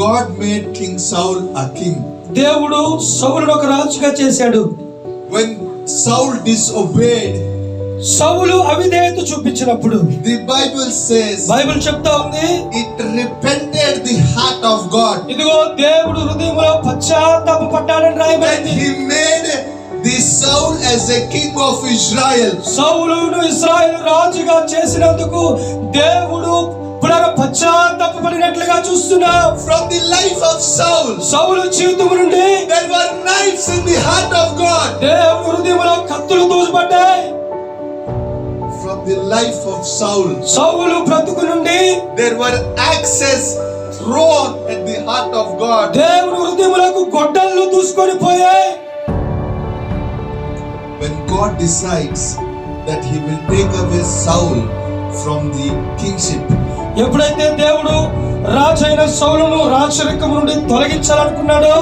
God made king Saul a king దేవుడు సౌలును ఒక రాజుగా చేశాడు. When Saul disobeyed Saul అవిధేయత చూపించినప్పుడు ది బైబిల్ సేస్ బైబిల్ చెప్తా ఉంది it repented the heart of God ఇదిగో దేవుడు హృదయములో పశ్చాత్తాప పడ్డాడని రాయబడింది. He made the Saul as a king of Israel సౌలును ఇజ్రాయెల్ రాజుగా చేసినందుకు దేవుడు పునర పశ్చాత్తాపడినట్లుగా చూస్తున్నాం From the life of Saul, సౌలు జీవితం నుండి there were knives in the heart of God. దేవుని హృదయంలో కత్తులు దూసబడ్డాయి From the life of Saul, సౌలు బ్రతుకు నుండి there were axes thrown at the heart of God. దేవుని హృదయములకు గొడ్డళ్ళు దూసుకొని పోయాయి When God decides that he will take away Saul from the kingship, ఎప్పుడైతే దేవుడు రాజైన సౌలును రాచరికం నుండి తొలగించాలనుకున్నాడో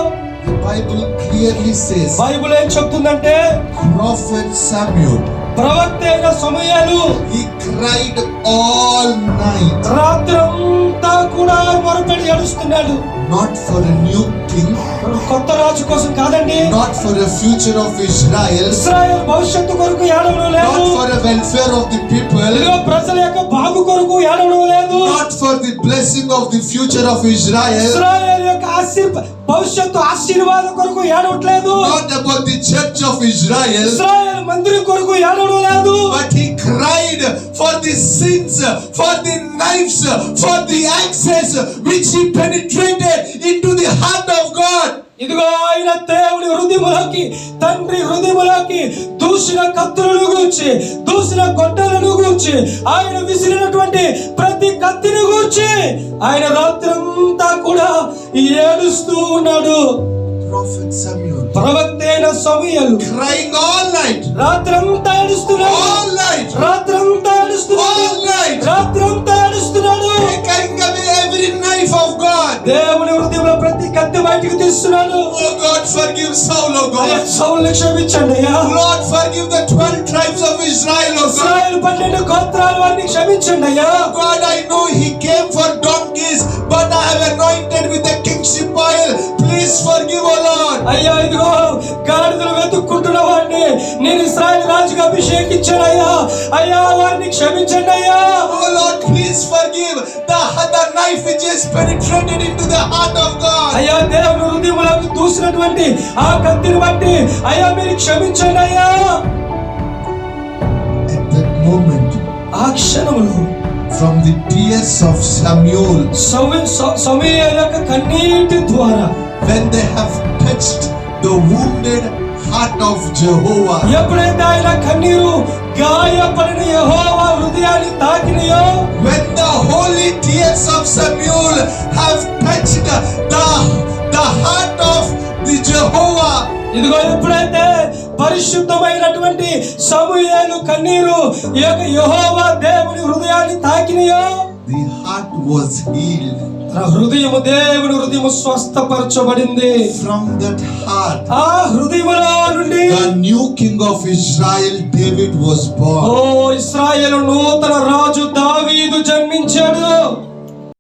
Bible clearly says బైబిల్ ఏం చెప్తుందంటే Prophet Samuel, ప్రవక్త అయిన సమయాలు he cried all night, రాత్రంతా not for a new king, కొత్త రాజు కోసం కాదండి not for a future of Israel, Israel భవిష్యత్తు కొరకు ఏడవడం లేదు not for a welfare of the people, ఇదిగో ప్రజల యొక్క బాగు కొరకు ఏడవడం లేదు not for the blessing of the future of Israel, Israel యొక్క ఆశీర్ భవిష్యత్తు ఆశీర్వాదం కొరకు ఏడవట్లేదు not about the church of Israel, Israel మందిరం కొరకు ఏడవడం లేదు but paid for the sins, for the knives, for the axes which he penetrated into the heart of God. ఇదిగో ఆయన దేవుడి హృదయములోకి తండ్రి హృదయములోకి దూసిన కత్తులను గూర్చి దూసిన గొడ్డలను గూర్చి ఆయన విసిరినటువంటి ప్రతి కత్తిని గూర్చి ఆయన రాత్రంతా కూడా ఏడుస్తూ ఉన్నాడు Prophet Samuel ప్రవక్త అయిన సమయలు crying all night, రాత్రంతా ఏడుస్తున్నాడు all night, రాత్రంతా ఏడుస్తున్నాడు all night, రాత్రంతా ఏడుస్తున్నాడు taking away every knife of God. దేవుని హృదయంలో ప్రతి కత్తి బయటికి తీస్తున్నాడు Oh God, forgive Saul, oh God. సౌలుని క్షమించండి అయ్యా Lord, forgive the 12 tribes of Israel, oh God. Israel పన్నెండు గోత్రాల వారిని క్షమించండి అయ్యా God, I know he came for donkeys, but I have anointed with the అయ్యా ఇదిగో గాడిదలు వెతుక్కుంటున్న వాడిని. నేను ఇస్రాయేల్ రాజుగా అభిషేకించాను అయ్యా. అయ్యా వారిని క్షమించండి అయ్యా. Oh Lord, please forgive the, the knife which has penetrated into the heart of God. అయ్యా దేవుని హృదయములకు దూసినటువంటి ఆ కత్తిని బట్టి అయ్యా మీరు క్షమించండి అయ్యా. That moment, ఆ క్షణములో from the tears of Samuel, సమయ యొక్క కన్నీటి ద్వారా when they have touched the wounded heart of Jehovah, ఎప్పుడైతే ఆయన కన్నీరు గాయపడిన యెహోవా హృదయాన్ని తాకినయో when the holy tears of Samuel have touched the, the heart of the Jehovah, ఇదిగో ఎప్పుడైతే పరిశుద్ధమైనటువంటి సమూయేలు కన్నీరు ఈ యొక్క యెహోవా దేవుని హృదయాన్ని తాకినయో హృదయము దేవుని హృదయము స్వస్థపరచబడింది. ఫ్రమ్ దట్ హార్ట్ ఆ హృదయముల నుండి the new king of Israel David was born oh Israel నూతన రాజు దావీదు జన్మించాడు.